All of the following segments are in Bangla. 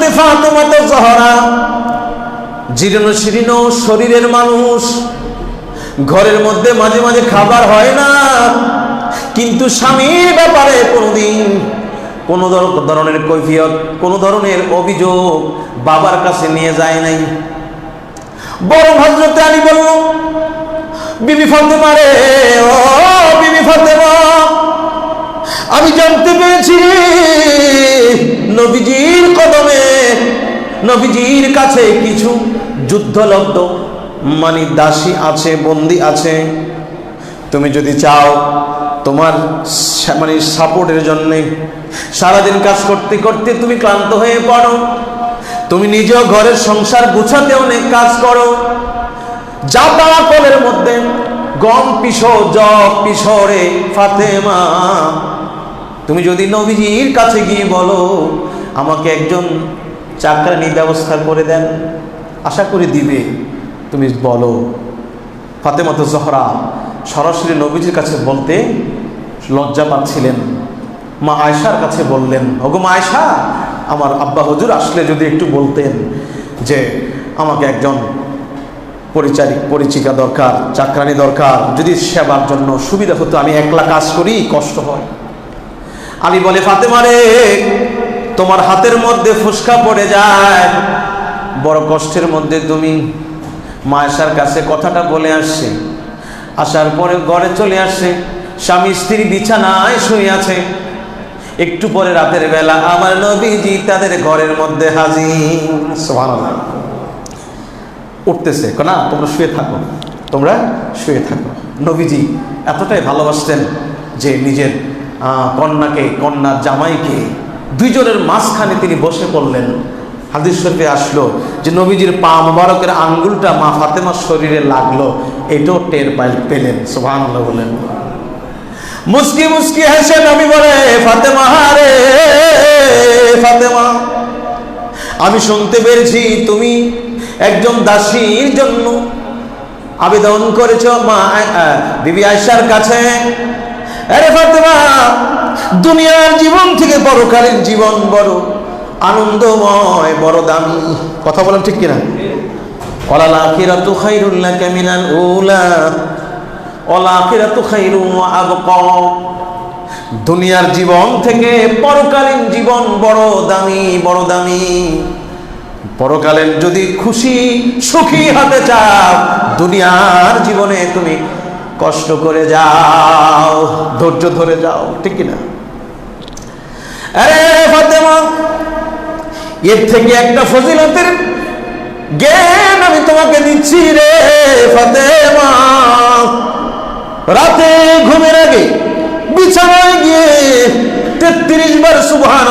হজরতে ফাতেমাতে জহরা। জীর্ণ শীর্ণ শরীরের মানুষ। ঘরের মধ্যে মাঝে মাঝে খাবার হয় না। কিন্তু স্বামীর ব্যাপারে কোনোদিন কোনো ধরনের কৈফিয়ত, কোনো ধরনের অভিযোগ বাবার কাছে নিয়ে যায় নাই। বড় হজরতে আলী বলল, বিবি ফাতেমা রে, ও বিবি ফাতেমা, আমি জানতে পেরেছি কদমে নবীজির কাছে কিছু যুদ্ধলব্ধ। মানে দাসী আছে, বন্দি আছে। তুমি যদি চাও তোমার মানে সাপোর্টের জন্যে সারাদিন কাজ করতে করতে তুমি ক্লান্ত হয়ে পড়ো। তুমি নিজেও ঘরের সংসার গুছাতে অনেক কাজ করো। যা তারা কলের মধ্যে, গম পিসো জব পিসরে ফাতেমা। তুমি যদি নবীজির কাছে গিয়ে বলো, আমাকে একজন চাকরানি ব্যবস্থা করে দেন। আশা করি দিবে। তুমি বলো, ফাতেমা তো জহরা সরাসরি নবীজির কাছে বলতে লজ্জা পাচ্ছিলেন। মা আয়সার কাছে বললেন, ওগো মা আয়সা আমার আব্বা হজুর আসলে যদি একটু বলতেন যে আমাকে একজন পরিচারিক পরিচিকা দরকার, চাকরানি দরকার, যদি সেবার জন্য সুবিধা হতো, আমি একলা কাজ করি, কষ্ট হয়। আলী বলে, ফাতেমা রে তোমার হাতের মধ্যে ফুসকা পড়ে যায়। বড় কষ্টের মধ্যে তুমি মায়েশার কাছে কথাটা বলে আসছে। আসার পরে ঘরে চলে আসছে। স্বামী স্ত্রী বিছানায় শুয়ে আছে। একটু পরে রাতের বেলা আমার নবীজি তাদের ঘরের মধ্যে হাজির। উঠতেছে না তোমরা শুয়ে থাকো। তোমরা শুয়ে থাকো। নবীজি এতটাই ভালোবাসতেন যে নিজের কন্যাকে কন্যার জামাইকে দুইজনের মাঝখানে তিনি বসে পড়লেন। হাদিস শরীফে আসলো যে নবীজির পা মোবারকের আঙ্গুলটা মা ফাতেমার শরীরে লাগল, এটাও টের পাই পেলেন সোহান বলেন। মুসকি মুসকি হেসে নবী বলে, ফাতেমা রে, ফাতেমা, আমি শুনতে পেরেছি তুমি একজন দাসীর জন্য আবেদন করেছ মা বিবি আয়সার কাছে। আরে ফাতেমা দুনিয়ার জীবন থেকে পরকালীন জীবন বড় আনন্দময়, বড় দামি। কথা বলেন ঠিক কিনা? ওয়ালাল আখিরাতু খাইরুল লাকা মিনাল উলা। ওয়াল আখিরাতু খাইরুম ওয়া আবকা। দুনিয়ার জীবন থেকে পরকালীন জীবন বড় দামি বড় দামি। পরকালীন যদি খুশি, সুখী হতে চাও, দুনিয়ার জীবনে তুমি কষ্ট করে যাও, ধৈর্য ধরে যাও, ঠিক কিনা? ফাতেমা। এর থেকে একটা ফজিলতের জ্ঞান আমি তোমাকে দিচ্ছি রে, ফাতেমা। রাতে ঘুমের আগে বিছানায় গিয়ে তেত্রিশ বার সুবহান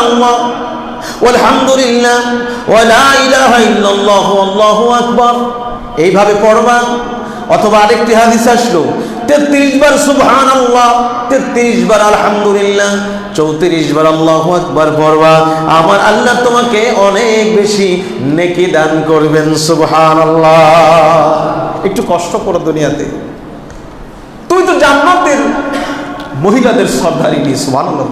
এইভাবে পড়বা, অথবা আরেকটি হাদিস আসলো তেত্রিশ বার সুবহান আল্লাহ তেত্রিশ বার আলহামদুলিল্লাহ, চৌত্রিশ বার আল্লাহ একবার পড়বা। আমার আল্লাহ তোমাকে অনেক বেশি নেকি দান করবেন সুবহান আল্লাহ একটু কষ্ট করো দুনিয়াতে। তুমি তো জান্নাতের মহিলাদের সর্দারিনী সুবহানাল্লাহ।